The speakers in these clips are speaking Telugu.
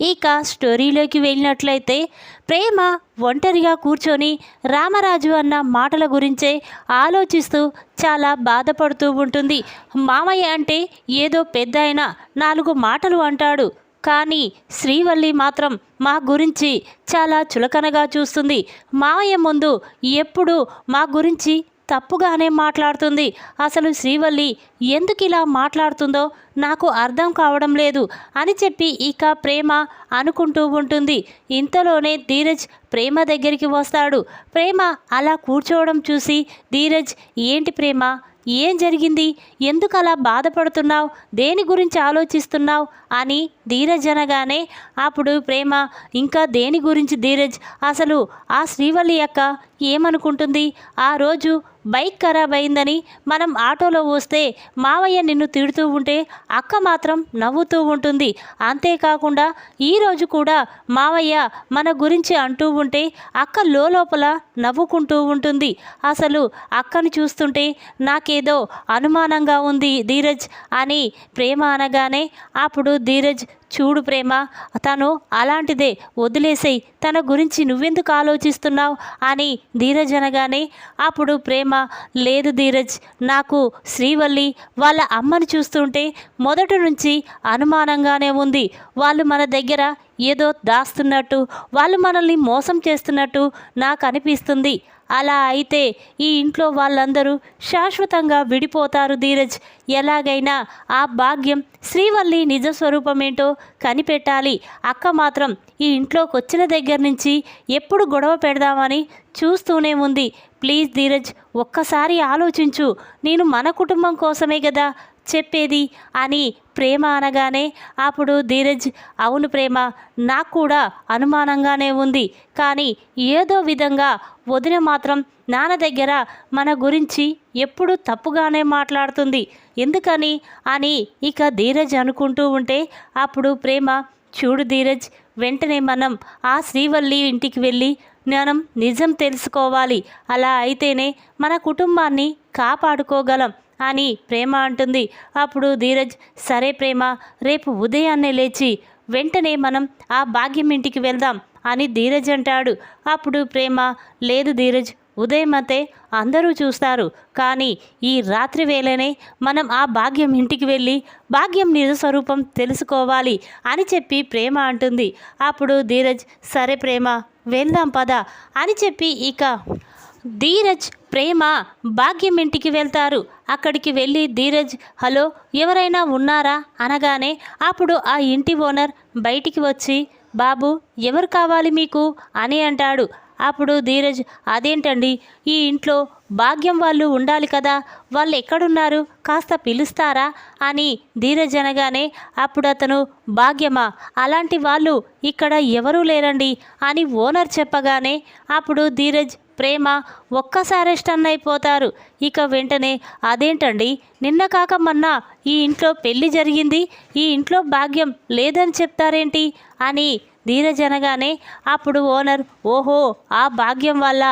ఇక స్టోరీలోకి వెళ్ళినట్లయితే ప్రేమ ఒంటరిగా కూర్చొని రామరాజు అన్న మాటల గురించే ఆలోచిస్తూ చాలా బాధపడుతూ ఉంటుంది. మామయ్య అంటే ఏదో పెద్ద నాలుగు మాటలు అంటాడు. కానీ శ్రీవల్లి మాత్రం మా గురించి చాలా చులకనగా చూస్తుంది. మామయ్య ముందు ఎప్పుడు మా గురించి తప్పుగానే మాట్లాడుతుంది. అసలు శ్రీవల్లి ఎందుకు ఇలా మాట్లాడుతుందో నాకు అర్థం కావడం లేదు అని చెప్పి ఇక ప్రేమ అనుకుంటూ ఉంటుంది. ఇంతలోనే ధీరజ్ ప్రేమ దగ్గరికి వస్తాడు. ప్రేమ అలా కూర్చోవడం చూసి ధీరజ్ ఏంటి ప్రేమ? ఏం జరిగింది? ఎందుకు అలా బాధపడుతున్నావు? దేని గురించి ఆలోచిస్తున్నావు? అని ధీరజ్ అనగానే అప్పుడు ప్రేమ ఇంకా దేని గురించి ధీరజ్? అసలు ఆ శ్రీవల్లి అక్క ఏమనుకుంటుంది? ఆ రోజు బైక్ ఖరాబ్ అయిందని మనం ఆటోలో వస్తే మావయ్య నిన్ను తిడుతూ ఉంటే అక్క మాత్రం నవ్వుతూ ఉంటుంది. అంతేకాకుండా ఈరోజు కూడా మావయ్య మన గురించి అంటూ ఉంటే అక్క లోపల నవ్వుకుంటూ ఉంటుంది. అసలు అక్కను చూస్తుంటే నాకేదో అనుమానంగా ఉంది ధీరజ్ అని ప్రేమ అనగానే అప్పుడు ధీరజ్ చూడు ప్రేమ తను అలాంటిదే వదిలేసేయి తన గురించి నువ్వెందుకు ఆలోచిస్తున్నావు అని ధీరజ్ అనగానే అప్పుడు ప్రేమ లేదు ధీరజ్ నాకు శ్రీవల్లి వాళ్ళ అమ్మని చూస్తుంటే మొదటి నుంచి అనుమానంగానే ఉంది. వాళ్ళు మన దగ్గర ఏదో దాస్తున్నట్టు వాళ్ళు మనల్ని మోసం చేస్తున్నట్టు నాకు అనిపిస్తుంది. అలా అయితే ఈ ఇంట్లో వాళ్ళందరూ శాశ్వతంగా విడిపోతారు ధీరజ్. ఎలాగైనా ఆ భాగ్యం శ్రీవల్లి నిజస్వరూపమేంటో కనిపెట్టాలి. అక్క మాత్రం ఈ ఇంట్లోకి వచ్చిన దగ్గర నుంచి ఎప్పుడు గొడవ పెడదామని చూస్తూనే ఉంది. ప్లీజ్ ధీరజ్ ఒక్కసారి ఆలోచించు. నేను మన కుటుంబం కోసమే కదా చెప్పేది అని ప్రేమ అనగానే అప్పుడు ధీరజ్ అవును ప్రేమ నాకు కూడా అనుమానంగానే ఉంది. కానీ ఏదో విధంగా వదిన మాత్రం నాన్న దగ్గర మన గురించి ఎప్పుడు తప్పుగానే మాట్లాడుతుంది. ఎందుకని అని ఇక ధీరజ్ అనుకుంటూ ఉంటే అప్పుడు ప్రేమ చూడు ధీరజ్ వెంటనే మనం ఆ శ్రీవల్లి ఇంటికి వెళ్ళి మనం నిజం తెలుసుకోవాలి. అలా అయితేనే మన కుటుంబాన్ని కాపాడుకోగలం. అని ప్రేమ అంటుంది. అప్పుడు ధీరజ్ సరే ప్రేమ రేపు ఉదయాన్నే లేచి వెంటనే మనం ఆ భాగ్యం ఇంటికి వెళ్దాం అని ధీరజ్ అంటాడు. అప్పుడు ప్రేమ లేదు ధీరజ్ ఉదయమతే అందరూ చూస్తారు. కానీ ఈ రాత్రి వేళనే మనం ఆ భాగ్యం ఇంటికి వెళ్ళి భాగ్యం నిజ స్వరూపం తెలుసుకోవాలి అని చెప్పి ప్రేమ అంటుంది. అప్పుడు ధీరజ్ సరే ప్రేమ వెళ్దాం పద అని చెప్పి ఇక ధీరజ్ ప్రేమ భాగ్యం ఇంటికి వెళ్తారు. అక్కడికి వెళ్ళి ధీరజ్ హలో ఎవరైనా ఉన్నారా? అనగానే అప్పుడు ఆ ఇంటి ఓనర్ బయటికి వచ్చి బాబు ఎవరు కావాలి మీకు? అని అంటాడు. అప్పుడు ధీరజ్ అదేంటండి ఈ ఇంట్లో భాగ్యం వాళ్ళు ఉండాలి కదా వాళ్ళు ఎక్కడున్నారు కాస్త పిలుస్తారా? అని ధీరజ్ అనగానే అప్పుడు అతను భాగ్యమా? అలాంటి వాళ్ళు ఇక్కడ ఎవరూ లేరండి అని ఓనర్ చెప్పగానే అప్పుడు ధీరజ్ ప్రేమ ఒక్కసారి స్టన్ అయిపోతారు ఇక వెంటనే అదేంటండి? నిన్న కాక మొన్న ఈ ఇంట్లో పెళ్ళి జరిగింది? ఈ ఇంట్లో భాగ్యం లేదని చెప్తారేంటి? అని ధీరజనగానే అప్పుడు ఓనర్ ఓహో ఆ భాగ్యం వల్ల?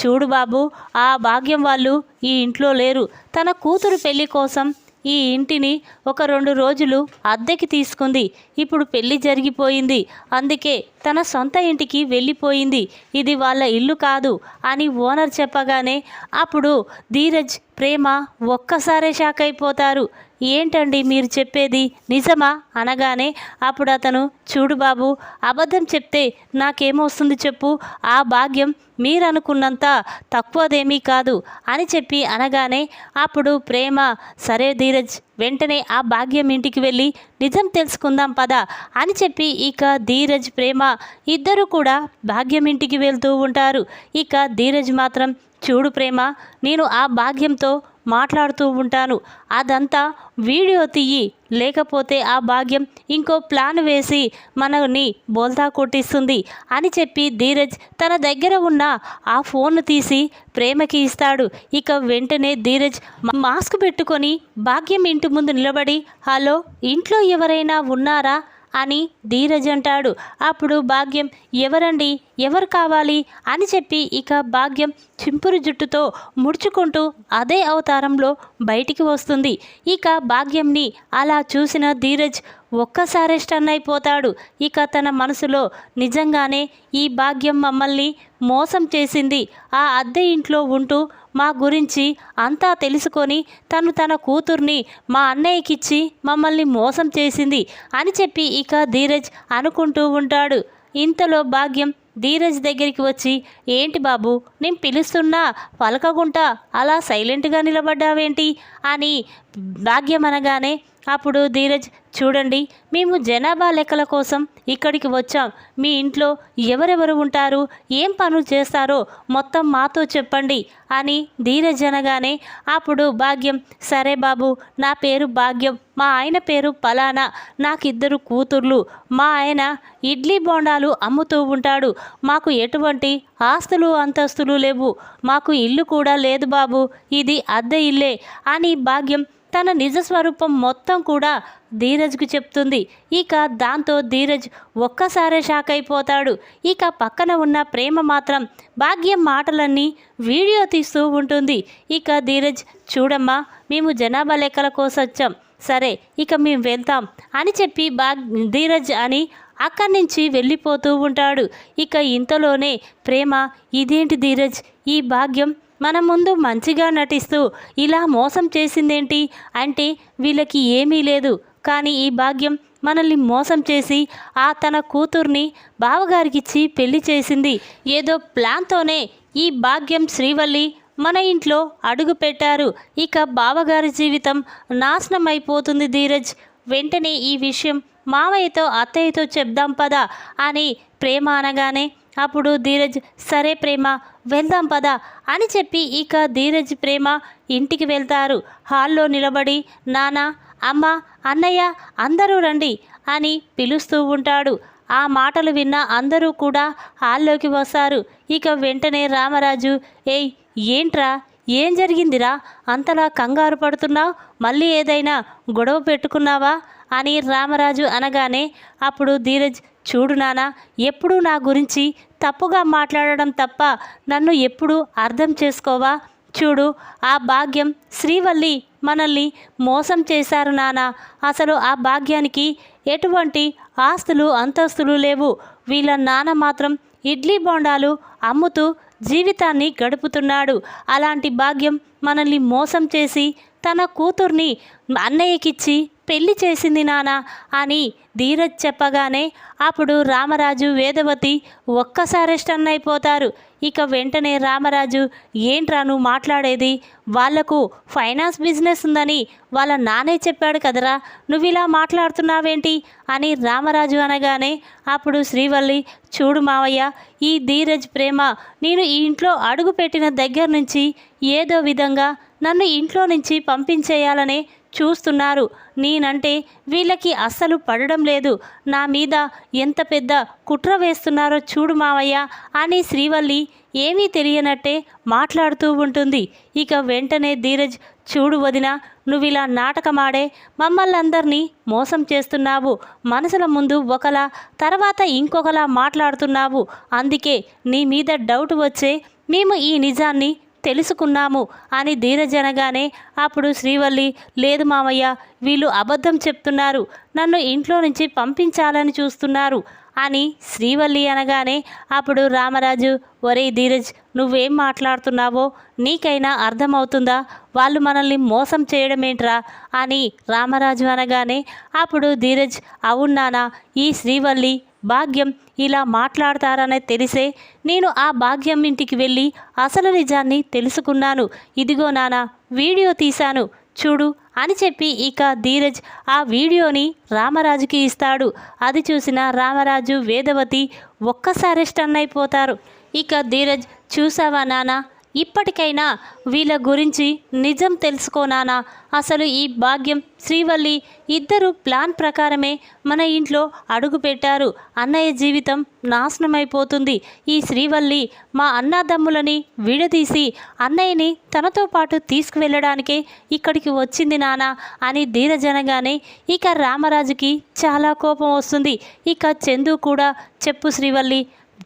చూడు బాబు ఆ భాగ్యం వాళ్ళు ఈ ఇంట్లో లేరు. తన కూతురు పెళ్ళి కోసం ఈ ఇంటిని ఒక రెండు రోజులు అద్దెకి తీసుకుంది. ఇప్పుడు పెళ్ళి జరిగిపోయింది. అందుకే తన సొంత ఇంటికి వెళ్ళిపోయింది. ఇది వాళ్ళ ఇల్లు కాదు అని ఓనర్ చెప్పగానే అప్పుడు ధీరజ్ ప్రేమ ఒక్కసారే షాక్ అయిపోతారు. ఏంటండి మీరు చెప్పేది నిజమా? అనగానే అప్పుడు అతను చూడు బాబు అబద్ధం చెప్తే నాకేమొస్తుంది చెప్పు? ఆ భాగ్యం మీరనుకున్నంత తక్కువదేమీ కాదు అని చెప్పి అనగానే అప్పుడు ప్రేమ సరే ధీరజ్ వెంటనే ఆ భాగ్యం ఇంటికి వెళ్ళి నిజం తెలుసుకుందాం పద అని చెప్పి ఇక ధీరజ్ ప్రేమ ఇద్దరు కూడా భాగ్యం ఇంటికి వెళ్తూ ఉంటారు. ఇక ధీరజ్ మాత్రం చూడు ప్రేమ నేను ఆ భాగ్యంతో మాట్లాడుతూ ఉంటాను. అదంతా వీడియో తీయి. లేకపోతే ఆ భాగ్యం ఇంకో ప్లాన్ వేసి మనని బోల్తా కొట్టిస్తుంది అని చెప్పి ధీరజ్ తన దగ్గర ఉన్న ఆ ఫోన్ తీసి ప్రేమకి ఇస్తాడు. ఇక వెంటనే ధీరజ్ మాస్క్ పెట్టుకొని భాగ్యం ఇంటి ముందు నిలబడి హలో ఇంట్లో ఎవరైనా ఉన్నారా? అని ధీరజ్ అంటాడు. అప్పుడు భాగ్యం ఎవరండి? ఎవరు కావాలి? అని చెప్పి ఇక భాగ్యం చింపురు జుట్టుతో ముడుచుకుంటూ అదే అవతారంలో బయటికి వస్తుంది. ఇక భాగ్యంని అలా చూసిన ధీరజ్ ఒక్కసారి స్టన్ అయిపోతాడు ఇక తన మనసులో నిజంగానే ఈ భాగ్యం మమ్మల్ని మోసం చేసింది. ఆ అద్దె ఇంట్లో ఉంటూ మా గురించి అంతా తెలుసుకొని తను తన కూతుర్ని మా అన్నయ్యకిచ్చి మమ్మల్ని మోసం చేసింది అని చెప్పి ఇక ధీరజ్ అనుకుంటూ ఉంటాడు. ఇంతలో భాగ్యం ధీరజ్ దగ్గరికి వచ్చి ఏంటి బాబు నేను పిలుస్తున్నా పలకగుంటా అలా సైలెంట్గా నిలబడ్డావేంటి? అని భాగ్యం అనగానే అప్పుడు ధీరజ్ చూడండి మేము జనాభా లెక్కల కోసం ఇక్కడికి వచ్చాం. మీ ఇంట్లో ఎవరెవరు ఉంటారు? ఏం పనులు చేస్తారో మొత్తం మాతో చెప్పండి అని ధీరజ్ అనగానే అప్పుడు భాగ్యం సరే బాబు నా పేరు భాగ్యం. మా ఆయన పేరు పలానా. నాకిద్దరు కూతుర్లు. మా ఆయన ఇడ్లీ బోండాలు అమ్ముతూ ఉంటాడు. మాకు ఎటువంటి ఆస్తులు అంతస్తులు లేవు. మాకు ఇల్లు కూడా లేదు బాబు. ఇది అద్దె ఇల్లే అని భాగ్యం తన నిజ స్వరూపం మొత్తం కూడా ధీరజ్కు చెప్తుంది. ఇక దాంతో ధీరజ్ ఒక్కసారే షాక్ అయిపోతాడు. ఇక పక్కన ఉన్న ప్రేమ మాత్రం భాగ్యం మాటలన్నీ వీడియో తీస్తూ ఉంటుంది. ఇక ధీరజ్ చూడమ్మా మేము జనాభా లెక్కల కోసం వచ్చాం. సరే ఇక మేము వెళ్తాం అని చెప్పి బాగ్ ధీరజ్ అని అక్కడి నుంచి వెళ్ళిపోతూ ఉంటాడు. ఇక ఇంతలోనే ప్రేమ ఇదేంటి ధీరజ్? ఈ భాగ్యం మన ముందు మంచిగా నటిస్తూ ఇలా మోసం చేసిందేంటి? అంటే వీళ్ళకి ఏమీ లేదు. కానీ ఈ భాగ్యం మనల్ని మోసం చేసి ఆ తన కూతుర్ని బావగారికిచ్చి పెళ్ళి చేసింది. ఏదో ప్లాన్తోనే ఈ భాగ్యం శ్రీవల్లి మన ఇంట్లో అడుగు పెట్టారు. ఇక బావగారి జీవితం నాశనం అయిపోతుంది ధీరజ్. వెంటనే ఈ విషయం మావయ్యతో అత్తయ్యతో చెప్దాం పదా అని ప్రేమ అనగానే అప్పుడు ధీరజ్ సరే ప్రేమ వెళ్దాం పదా అని చెప్పి ఇక ధీరజ్ ప్రేమ ఇంటికి వెళ్తారు. హాల్లో నిలబడి నాన్న అమ్మ అన్నయ్య అందరూ రండి అని పిలుస్తూ ఉంటాడు. ఆ మాటలు విన్న అందరూ కూడా హాల్లోకి వస్తారు. ఇక వెంటనే రామరాజు ఏయ్ ఏంట్రా? ఏం జరిగిందిరా? అంతలా కంగారు పడుతున్నావు? మళ్ళీ ఏదైనా గొడవ పెట్టుకున్నావా? అని రామరాజు అనగానే అప్పుడు ధీరజ్ చూడు నానా ఎప్పుడూ నా గురించి తప్పుగా మాట్లాడడం తప్ప నన్ను ఎప్పుడూ అర్థం చేసుకోవా? చూడు ఆ భాగ్యం శ్రీవల్లి మనల్ని మోసం చేశారు నానా. అసలు ఆ భాగ్యానికి ఎటువంటి ఆస్తులు అంతస్తులు లేవు. వీళ్ళ నాన్న మాత్రం ఇడ్లీ బోండాలు అమ్ముతూ జీవితాన్ని గడుపుతున్నాడు. అలాంటి భాగ్యం మనల్ని మోసం చేసి తన కూతుర్ని అన్నయ్యకిచ్చి పెళ్ళి చేసింది నాన్న అని ధీరజ్ చెప్పగానే అప్పుడు రామరాజు వేదవతి ఒక్కసారి స్టన్ అయిపోతారు ఇక వెంటనే రామరాజు ఏంట్రా నువ్వు మాట్లాడేది? వాళ్ళకు ఫైనాన్స్ బిజినెస్ ఉందని వాళ్ళ నానే చెప్పాడు కదరా. నువ్వు ఇలా మాట్లాడుతున్నావేంటి? అని రామరాజు అనగానే అప్పుడు శ్రీవల్లి చూడు మావయ్య ఈ ధీరజ్ ప్రేమ నేను ఈ ఇంట్లో అడుగు పెట్టిన దగ్గర నుంచి ఏదో విధంగా నన్ను ఇంట్లో నుంచి పంపించేయాలనే చూస్తున్నారు. నేనంటే వీళ్ళకి అస్సలు పడడం లేదు. నా మీద ఎంత పెద్ద కుట్ర వేస్తున్నారో చూడు మావయ్య అని శ్రీవల్లి ఏమీ తెలియనట్టే మాట్లాడుతూ ఉంటుంది. ఇక వెంటనే ధీరజ్ చూడు వదిన నువ్వు ఇలా నాటకమాడే మమ్మల్ని అందరినీ మోసం చేస్తున్నావు. మనసుల ముందు ఒకలా తర్వాత ఇంకొకలా మాట్లాడుతున్నావు. అందుకే నీ మీద డౌట్ వచ్చే మేము ఈ నిజాన్ని తెలుసుకున్నాము అని ధీరజనగానే అప్పుడు శ్రీవల్లి లేదు మామయ్య వీళ్ళు అబద్ధం చెప్తున్నారు నన్ను ఇంట్లో నుంచి పంపించాలని చూస్తున్నారు అని శ్రీవల్లి అనగానే అప్పుడు రామరాజు ఒరే ధీరజ్ నువ్వేం మాట్లాడుతున్నావో నీకైనా అర్థమవుతుందా వాళ్ళు మనల్ని మోసం చేయడమేంట్రా అని రామరాజు అనగానే అప్పుడు ధీరజ్ అవునానా ఈ శ్రీవల్లి భాగ్యం ఇలా మాట్లాడతారనే తెలిసే నేను ఆ భాగ్యం ఇంటికి వెళ్ళి అసలు నిజాన్ని తెలుసుకున్నాను. ఇదిగో నాన్న వీడియో తీశాను. చూడు అని చెప్పి ఇక ధీరజ్ ఆ వీడియోని రామరాజుకి ఇస్తాడు. అది చూసిన రామరాజు వేదవతి ఒక్కసారి స్టన్ అయిపోతారు ఇక ధీరజ్ చూసావా నానా? ఇప్పటికైనా వీళ్ళ గురించి నిజం తెలుసుకోనానా? అసలు ఈ భాగ్యం శ్రీవల్లి ఇద్దరు ప్లాన్ ప్రకారమే మన ఇంట్లో అడుగు పెట్టారు. అన్నయ్య జీవితం నాశనమైపోతుంది. ఈ శ్రీవల్లి మా అన్నదమ్ములని విడదీసి అన్నయ్యని తనతో పాటు తీసుకువెళ్ళడానికే ఇక్కడికి వచ్చింది నానా అని ధీరజనగానే ఇక రామరాజుకి చాలా కోపం వస్తుంది. ఇక చందు కూడా చెప్పు శ్రీవల్లి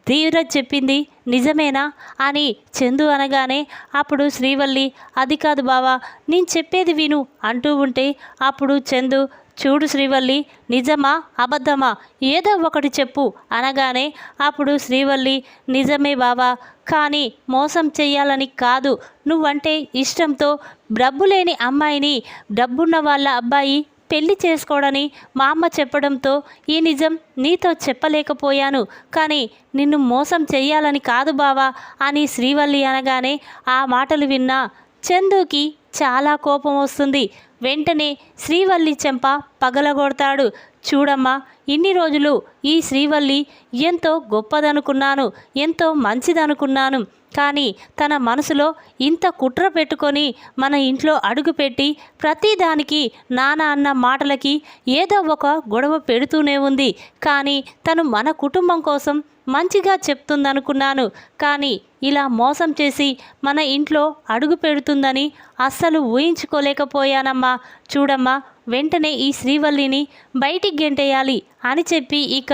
ధీరజ్ చెప్పింది నిజమేనా? అని చందు అనగానే అప్పుడు శ్రీవల్లి అది కాదు బావా నేను చెప్పేది విను అంటూ ఉంటే అప్పుడు చందు చూడు శ్రీవల్లి నిజమా అబద్ధమా ఏదో ఒకటి చెప్పు అనగానే అప్పుడు శ్రీవల్లి నిజమే బావా కానీ మోసం చేయాలని కాదు నువ్వంటే ఇష్టంతో డబ్బు లేని అమ్మాయిని డబ్బున్న వాళ్ళ అబ్బాయి పెళ్ళి చేసుకోవడని మా అమ్మ చెప్పడంతో ఈ నిజం నీతో చెప్పలేకపోయాను. కానీ నిన్ను మోసం చెయ్యాలని కాదు బావా అని శ్రీవల్లి అనగానే ఆ మాటలు విన్నా చందుకి చాలా కోపం వస్తుంది. వెంటనే శ్రీవల్లి చెంప పగలగొడతాడు. చూడమ్మా ఇన్ని రోజులు ఈ శ్రీవల్లి ఎంతో గొప్పదనుకున్నాను ఎంతో మంచిదనుకున్నాను. కానీ తన మనసులో ఇంత కుట్ర పెట్టుకొని మన ఇంట్లో అడుగుపెట్టి ప్రతిదానికి నాన్న అన్న మాటలకి ఏదో ఒక గొడవ పెడుతూనే ఉంది. కానీ తను మన కుటుంబం కోసం మంచిగా చెప్తుందనుకున్నాను. కానీ ఇలా మోసం చేసి మన ఇంట్లో అడుగు పెడుతుందని అస్సలు ఊహించుకోలేకపోయానమ్మా. చూడమ్మా వెంటనే ఈ శ్రీవల్లిని బయటికి గెంటేయాలి అని చెప్పి ఇక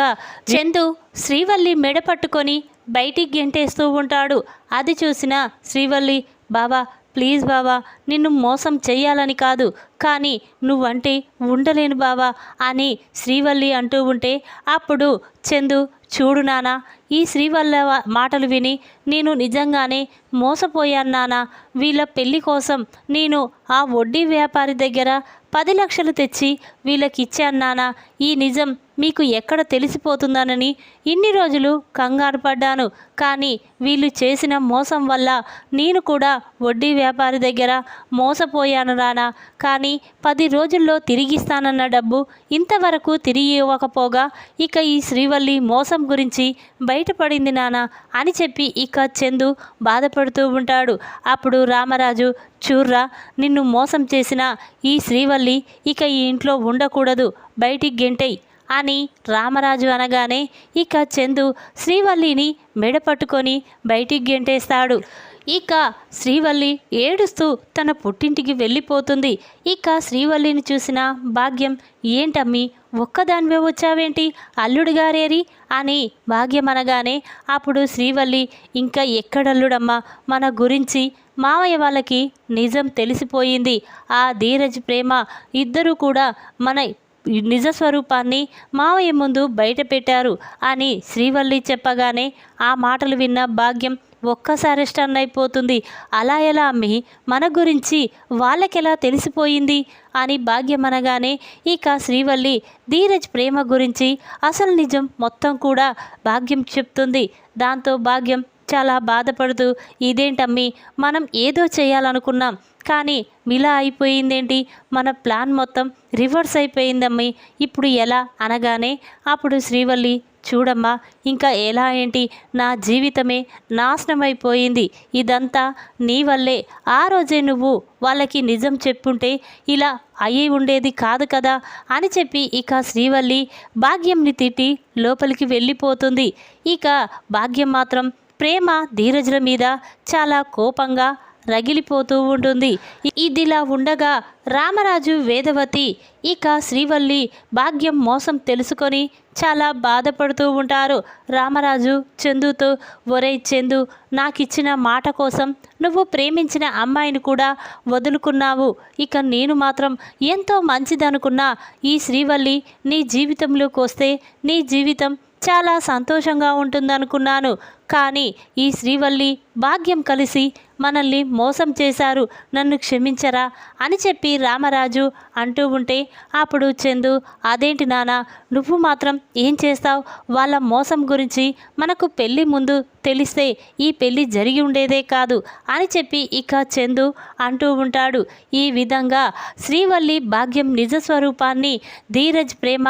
చందు శ్రీవల్లి మెడ పట్టుకొని బయటికి గెంటేస్తూ ఉంటాడు. అది చూసిన శ్రీవల్లి బాబా ప్లీజ్ బావా నిన్ను మోసం చెయ్యాలని కాదు. కానీ నువ్వంటే ఉండలేను బావా అని శ్రీవల్లి అంటూ ఉంటే అప్పుడు చందు చూడు నానా ఈ శ్రీవల్ల మాటలు విని నేను నిజంగానే మోసపోయాను నానా. వీళ్ళ పెళ్ళి కోసం నేను ఆ వడ్డీ వ్యాపారి దగ్గర పది లక్షలు తెచ్చి వీళ్ళకి ఇచ్చాను నానా. ఈ నిజం మీకు ఎక్కడ తెలిసిపోతుందనని ఇన్ని రోజులు కంగారు పడ్డాను. కానీ వీళ్ళు చేసిన మోసం వల్ల నేను కూడా వడ్డీ వ్యాపారి దగ్గర మోసపోయాను రానా. కానీ పది రోజుల్లో తిరిగిస్తానన్న డబ్బు ఇంతవరకు తిరిగి ఇవ్వకపోగా ఇక ఈ శ్రీవల్లి మోసం గురించి బయటపడింది నానా అని చెప్పి ఇక చందు బాధపడుతూ ఉంటాడు. అప్పుడు రామరాజు చూర్రా నిన్ను మోసం చేసిన ఈ శ్రీవల్లి ఇక ఈ ఇంట్లో ఉండకూడదు. బయటికి గెంటై అని రామరాజు అనగానే ఇక చందు శ్రీవల్లిని మెడ పట్టుకొని బయటికి గెంటేస్తాడు. ఇక శ్రీవల్లి ఏడుస్తూ తన పుట్టింటికి వెళ్ళిపోతుంది. ఇక శ్రీవల్లిని చూసిన భాగ్యం ఏంటమ్మి ఒక్కదానివే వచ్చావేంటి? అల్లుడు గారేరి? అని భాగ్యం అనగానే అప్పుడు శ్రీవల్లి ఇంకా ఎక్కడల్లుడమ్మా? మన గురించి మావయ్య వాళ్ళకి నిజం తెలిసిపోయింది. ఆ ధీరజ్ ప్రేమ ఇద్దరూ కూడా మన నిజ స్వరూపాన్ని మావయ్య ముందు బయట పెట్టారు అని శ్రీవల్లి చెప్పగానే ఆ మాటలు విన్న భాగ్యం ఒక్కసారి స్టన్ అయిపోతుంది. అలా ఎలా అమ్మి? మన గురించి వాళ్ళకెలా తెలిసిపోయింది? అని భాగ్యం అనగానే ఇక శ్రీవల్లి ధీరజ్ ప్రేమ గురించి అసలు నిజం మొత్తం కూడా భాగ్యం చెప్తుంది. దాంతో భాగ్యం చాలా బాధపడుతూ ఇదేంటమ్మి? మనం ఏదో చేయాలనుకున్నాం. కానీ ఇలా అయిపోయిందేంటి? మన ప్లాన్ మొత్తం రివర్స్ అయిపోయిందమ్మి. ఇప్పుడు ఎలా? అనగానే అప్పుడు శ్రీవల్లి చూడమ్మా ఇంకా ఎలా ఏంటి? నా జీవితమే నాశనమైపోయింది. ఇదంతా నీ వల్లే. ఆ రోజే నువ్వు వాళ్ళకి నిజం చెప్పుంటే ఇలా అయ్యి ఉండేది కాదు కదా? అని చెప్పి ఇక శ్రీవల్లి భాగ్యంని తిట్టి లోపలికి వెళ్ళిపోతుంది. ఇక భాగ్యం మాత్రం ప్రేమ ధీరజుల మీద చాలా కోపంగా రగిలిపోతూ ఉంటుంది. ఇదిలా ఉండగా రామరాజు వేదవతి ఇక శ్రీవల్లి భాగ్యం మోసం తెలుసుకొని చాలా బాధపడుతూ ఉంటారు. రామరాజు చందుతో ఒరే చందు నాకిచ్చిన మాట కోసం నువ్వు ప్రేమించిన అమ్మాయిని కూడా వదులుకున్నావు. ఇక నేను మాత్రం ఎంతో మంచిదనుకున్నా. ఈ శ్రీవల్లి నీ జీవితంలోకి వస్తే నీ జీవితం చాలా సంతోషంగా ఉంటుందనుకున్నాను. కానీ ఈ శ్రీవల్లి భాగ్యం కలిసి మనల్ని మోసం చేశారు. నన్ను క్షమించరా అని చెప్పి రామరాజు అంటూ ఉంటే అప్పుడు చందు అదేంటి నాన్న నువ్వు మాత్రం ఏం చేస్తావు? వాళ్ళ మోసం గురించి మనకు పెళ్ళి ముందు తెలిస్తే ఈ పెళ్ళి జరిగి ఉండేదే కాదు అని చెప్పి ఇక చందు అంటూ ఉంటాడు. ఈ విధంగా శ్రీవల్లి భాగ్యం నిజ స్వరూపాన్ని ధీరజ్ ప్రేమ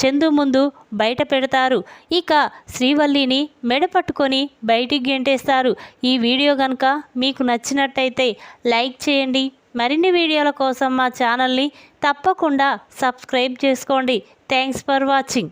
చందు ముందు బయట పెడతారు. ఇక శ్రీవల్లిని మెడపట్టుకొని తీసుకొని బయటికి గెంటేస్తారు. ఈ వీడియో కనుక మీకు నచ్చినట్టయితే లైక్ చేయండి. మరిన్ని వీడియోల కోసం మా ఛానల్ని తప్పకుండా సబ్స్క్రైబ్ చేసుకోండి. Thanks for watching.